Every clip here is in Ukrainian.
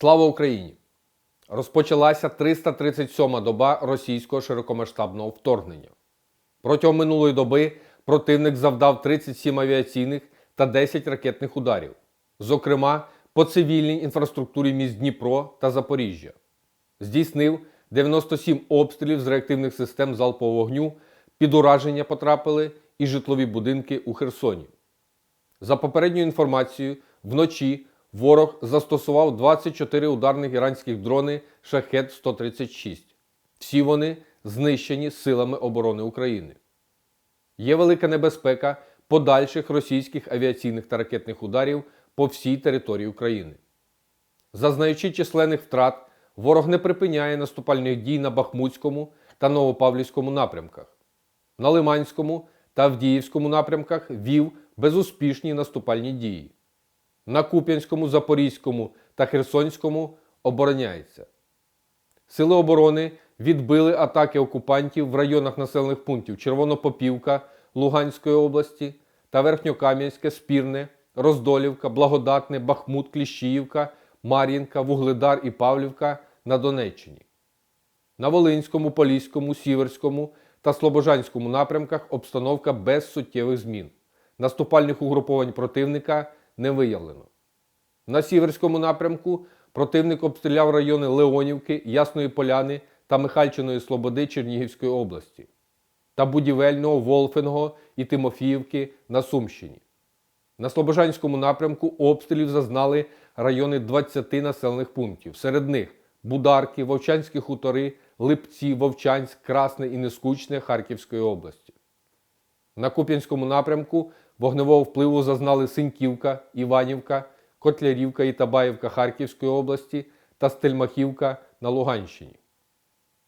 Слава Україні! Розпочалася 337-ма доба російського широкомасштабного вторгнення. Протягом минулої доби противник завдав 37 авіаційних та 10 ракетних ударів, зокрема по цивільній інфраструктурі міст Дніпро та Запоріжжя. Здійснив 97 обстрілів з реактивних систем залпового вогню, під ураження потрапили і житлові будинки у Херсоні. За попередньою інформацією, вночі ворог застосував 24 ударних іранських дрони Шахет-136. Всі вони знищені силами оборони України. Є велика небезпека подальших російських авіаційних та ракетних ударів по всій території України. Зазнаючи численних втрат, ворог не припиняє наступальних дій на Бахмутському та Новопавлівському напрямках. На Лиманському та Авдіївському напрямках вів безуспішні наступальні дії. На Куп'янському, Запорізькому та Херсонському обороняється. Сили оборони відбили атаки окупантів в районах населених пунктів Червонопопівка Луганської області та Верхньокам'янське, Спірне, Роздолівка, Благодатне, Бахмут, Кліщіївка, Мар'їнка, Вугледар і Павлівка на Донеччині. На Волинському, Поліському, Сіверському та Слобожанському напрямках обстановка без суттєвих змін. Наступальних угруповань противника не виявлено. На Сіверському напрямку противник обстріляв райони Леонівки, Ясної Поляни та Михальчиної Слободи Чернігівської області та будівельного Волфеного і Тимофіївки на Сумщині. На Слобожанському напрямку обстрілів зазнали райони 20 населених пунктів. Серед них Бударки, Вовчанські хутори, Липці, Вовчанськ, Красне і Нескучне Харківської області. На Куп'янському напрямку вогневого впливу зазнали Синьківка, Іванівка, Котлярівка і Табаївка Харківської області та Стельмахівка на Луганщині.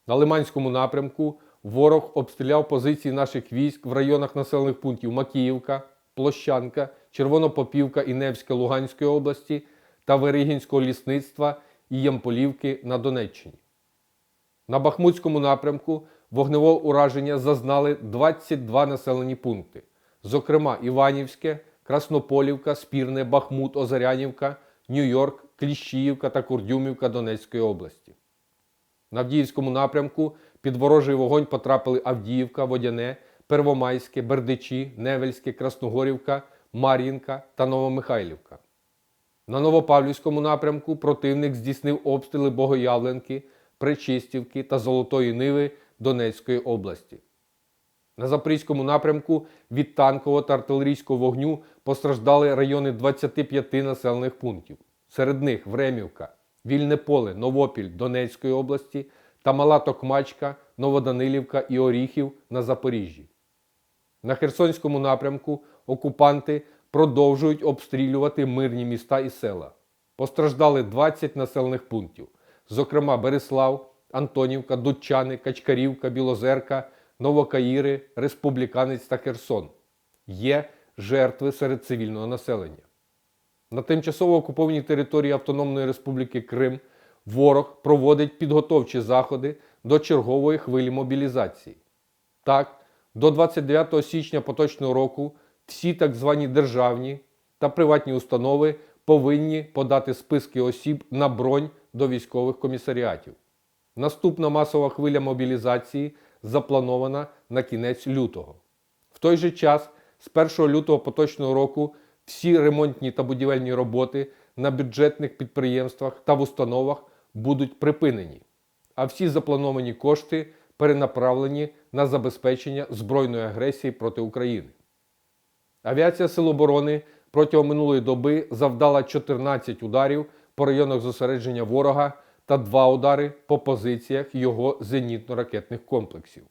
На Лиманському напрямку ворог обстріляв позиції наших військ в районах населених пунктів Макіївка, Площанка, Червонопопівка і Невська Луганської області та Веригінського лісництва і Ямполівки на Донеччині. На Бахмутському напрямку вогневого ураження зазнали 22 населені пункти, зокрема Іванівське, Краснополівка, Спірне, Бахмут, Озарянівка, Нью-Йорк, Кліщіївка та Курдюмівка Донецької області. На Авдіївському напрямку під ворожий вогонь потрапили Авдіївка, Водяне, Первомайське, Бердичі, Невельське, Красногорівка, Мар'їнка та Новомихайлівка. На Новопавлівському напрямку противник здійснив обстріли Богоявленки, Пречистівки та Золотої Ниви Донецької області. На Запорізькому напрямку від танкового та артилерійського вогню постраждали райони 25 населених пунктів. Серед них Времівка, Вільне поле, Новопіль Донецької області та Мала Токмачка, Новоданилівка і Оріхів на Запоріжжі. На Херсонському напрямку окупанти продовжують обстрілювати мирні міста і села. Постраждали 20 населених пунктів, зокрема Береслав, Антонівка, Дудчани, Качкарівка, Білозерка, Новокаїри, Республіканець та Херсон. Є жертви серед цивільного населення. На тимчасово окупованій території Автономної Республіки Крим ворог проводить підготовчі заходи до чергової хвилі мобілізації. Так, до 29 січня поточного року всі так звані державні та приватні установи повинні подати списки осіб на бронь до військових комісаріатів. Наступна масова хвиля мобілізації запланована на кінець лютого. В той же час, з 1 лютого поточного року, всі ремонтні та будівельні роботи на бюджетних підприємствах та в установах будуть припинені, а всі заплановані кошти перенаправлені на забезпечення збройної агресії проти України. Авіація Сил оборони протягом минулої доби завдала 14 ударів по районах зосередження ворога та 2 удари по позиціях його зенітно-ракетних комплексів.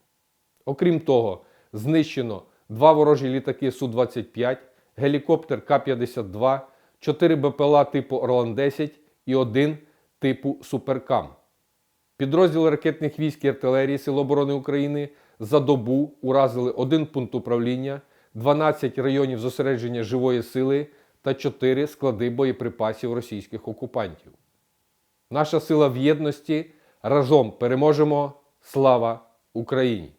Окрім того, знищено 2 ворожі літаки Су-25, гелікоптер К-52, 4 БПЛА типу Орлан-10 і 1 типу Суперкам. Підрозділи ракетних військ і артилерії Сил оборони України за добу уразили один пункт управління, 12 районів зосередження живої сили та 4 склади боєприпасів російських окупантів. Наша сила в єдності разом переможемо. Слава Україні!